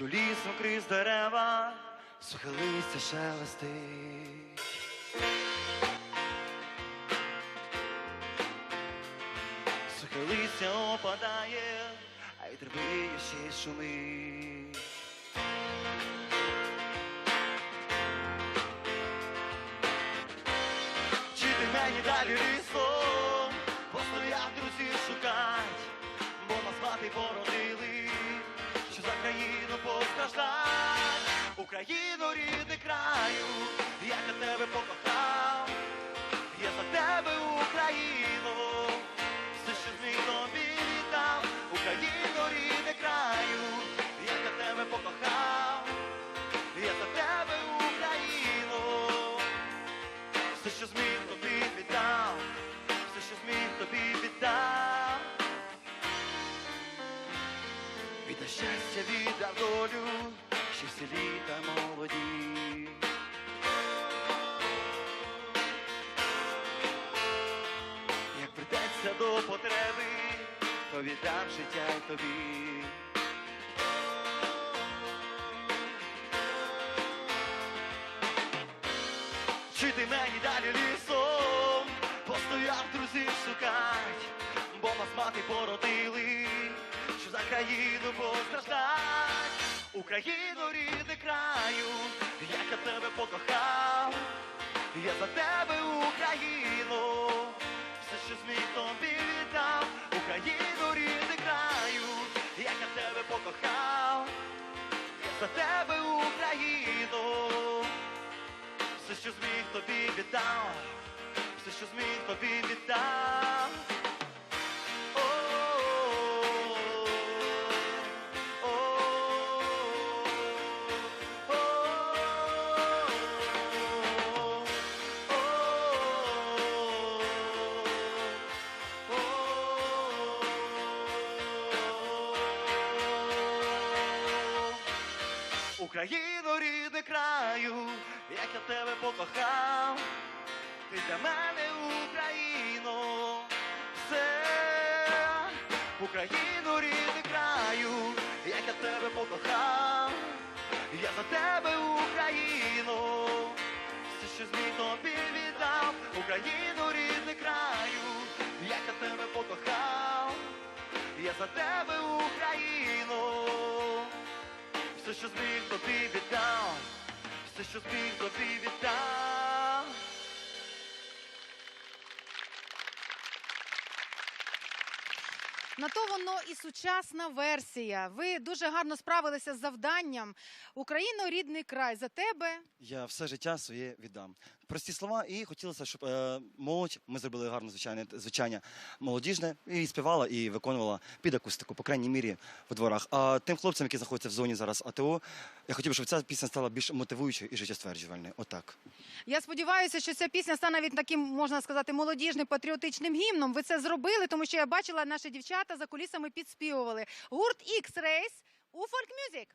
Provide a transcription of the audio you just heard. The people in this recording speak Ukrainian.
Іду лісом крізь дерева, сухе шелестить. Сухе листя опадає, а й трави ще й шумить. Чи ти мені далі лісом, Україну рідний краю, як я тебе покохав, я за тебе Україну, все, що зміг тобі віддав, Україну рідний краю, як я тебе покохав, я за тебе Україну все, що зміг тобі віддав, все, що зміг тобі віддав. Віда щастя, віддав долю, ще всі літа молоді. Як придеться до потреби, то віддам життя й тобі. Чи ти мені далі лісом постояв друзів шукать, бо нас мати породили, що за країну постраждать. Україну рідний краю, як я тебе покохав, я за тебе Україну, все, що зміг тобі віддав, Україну рідний краю, як я тебе покохав, я за тебе Україну все, що зміг тобі віддав, все, що зміг тобі віддав. Україну, рідний краю, як я тебе покохав, ти для мене Україно, все, Україну, рідний краю, як я тебе покохав, я за тебе Україну, все, що зміг тобі віддав, Україну, рідний краю, як я тебе покохав, я за тебе Україну все, що зміг тобі віддав, все, На то воно і сучасна версія. Ви дуже гарно справилися з завданням. Україно, рідний край за тебе. Я все життя своє віддам. Прості слова, і хотілося, щоб е, молодь, ми зробили гарне звичайне звичання молодіжне, і співала, і виконувала під акустику, по крайній мірі, в дворах. А тим хлопцям, які знаходяться в зоні зараз АТО, я хотів би, щоб ця пісня стала більш мотивуючою і життєстверджувальною. Отак. Я сподіваюся, що ця пісня стане навіть таким, можна сказати, молодіжним патріотичним гімном. Ви це зробили, тому що я бачила, наші дівчата за кулісами підспівували. Гурт X-Race у фольк-мюзик.